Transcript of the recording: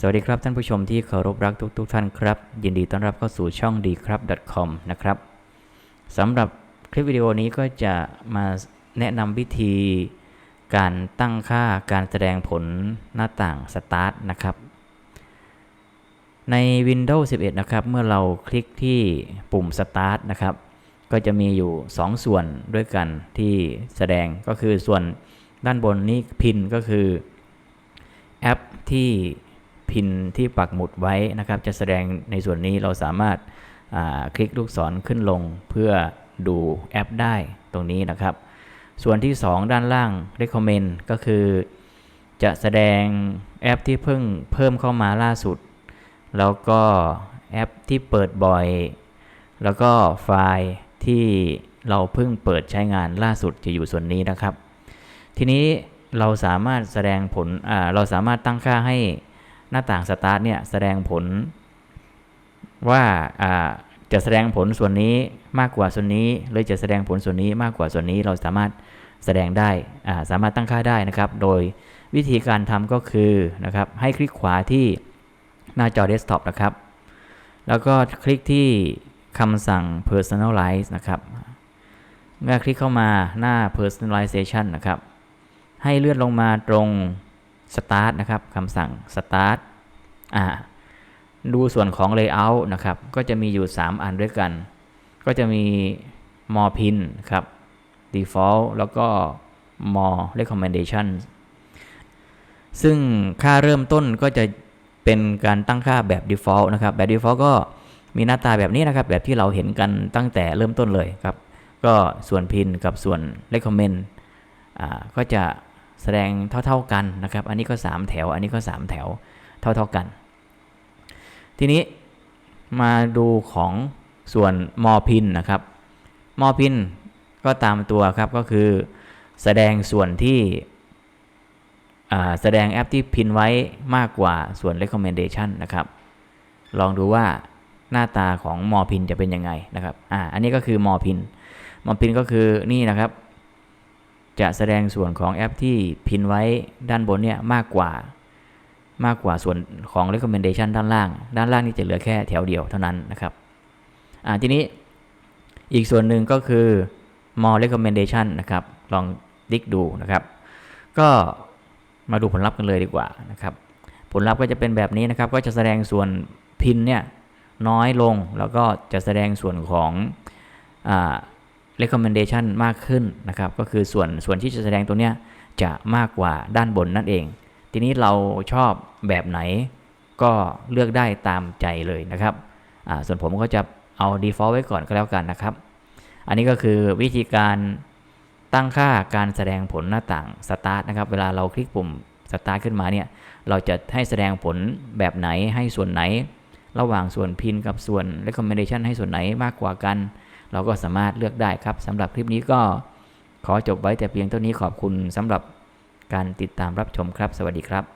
สวัสดีครับท่านผู้ชมที่เคารพรักทุกๆทท่านครับ ยินดีต้อนรับเข้าสู่ช่องดีครับ .com นะครับสำหรับคลิปวิดีโอนี้ก็จะมาแนะนำวิธีการตั้งค่าการแสดงผลหน้าต่าง Start นะครับ ใน Windows 11 นะครับ เมื่อเราคลิกที่ปุ่ม Start นะครับ ก็จะมีอยู่ 2 ส่วนด้วยกันที่แสดงก็คือส่วนด้านบนนี้พินก็คือแอปที่ พินที่ปักหมุดไว้นะครับ จะแสดงในส่วนนี้เราสามารถคลิกลูกศรขึ้นลงเพื่อดูแอปได้ตรงนี้นะครับ ส่วนที่ 2 ด้านล่าง recommend ก็คือ จะแสดงแอปที่เพิ่งเพิ่มเข้ามาล่าสุด แล้วก็แอปที่เปิดบ่อย แล้วก็ไฟล์ที่เราเพิ่งเปิดใช้งานล่าสุดจะอยู่ส่วนนี้นะครับ ทีนี้เราสามารถแสดงผลเราสามารถตั้งค่าให้ หน้าต่างสตาร์ทเนี่ยแสดงผล ว่าจะแสดงผลส่วนนี้มากกว่าส่วนนี้หรือจะแสดงผลส่วนนี้มากกว่าส่วนนี้เราสามารถแสดงได้สามารถตั้งค่าได้นะครับ โดยวิธีการทำก็คือนะครับให้คลิกขวาที่หน้าจอเดสก์ท็อปนะครับ แล้วก็คลิกที่คำสั่ง personalize นะครับ เมื่อคลิกเข้ามาหน้า personalization นะครับ ให้เลื่อนลงมาตรง start นะครับคำสั่ง start อ่าดูส่วนของ layout นะครับ ก็จะมีอยู่ 3 อันด้วยกัน ก็จะมี more pin ครับ default แล้วก็ more recommendation ซึ่งค่าเริ่มต้นก็จะเป็นการตั้งค่าแบบ default นะครับ แบบ default ก็มีหน้าตาแบบนี้นะครับ แบบที่เราเห็นกันตั้งแต่เริ่มต้นเลยครับ ก็ส่วน pin กับส่วน recommend อ่าก็จะ แสดงเท่า ๆกันนะครับ อันนี้ก็ 3 แถว อันนี้ก็ 3 แถวเท่า ๆกัน ทีนี้มาดูของส่วนมอพินนะครับมอพินก็ตามตัวครับก็คือแสดงส่วนที่แสดงแอปที่พินไว้มากกว่าส่วน recommendation นะครับ ลองดูว่าหน้าตาของมอพินจะเป็นยังไงนะครับ อ่า อันนี้ก็คือมอพินมอพินก็คือนี่นะครับ จะแสดงส่วนของแอปที่พินไว้ด้านบนเนี่ยมากกว่ามากกว่าส่วนของ recommendation ด้านล่าง ด้านล่างนี่จะเหลือแค่แถวเดียวเท่านั้นนะครับอ่าทีนี้อีกส่วนหนึ่งก็คือ more recommendation นะครับ ลองดิกดูนะครับ ก็มาดูผลลัพธ์กันเลยดีกว่านะครับ ผลลัพธ์ก็จะเป็นแบบนี้นะครับ ก็จะแสดงส่วนพินเนี่ยน้อยลง แล้วก็จะแสดงส่วนของอ่า recommendation มากขึ้นนะครับ ก็คือส่วนส่วนที่จะแสดงตัวเนี้ยจะมากกว่าด้านบนนั่นเอง ทีนี้เราชอบแบบไหนก็เลือกได้ตามใจเลยนะครับ ส่วนผมก็จะเอา default ไว้ก่อนก็แล้วกันนะครับ อันนี้ก็คือวิธีการตั้งค่าการแสดงผลหน้าต่าง start นะครับ เวลาเราคลิกปุ่ม start ขึ้นมาเนี่ย เราจะให้แสดงผลแบบไหนให้ส่วนไหน ระหว่างส่วนพินกับส่วน recommendation ให้ส่วนไหนมากกว่ากัน เราก็สามารถเลือกได้ครับสำหรับคลิปนี้ก็ขอจบไว้แต่เพียงเท่านี้ขอบคุณสำหรับการติดตามรับชมครับ สวัสดีครับ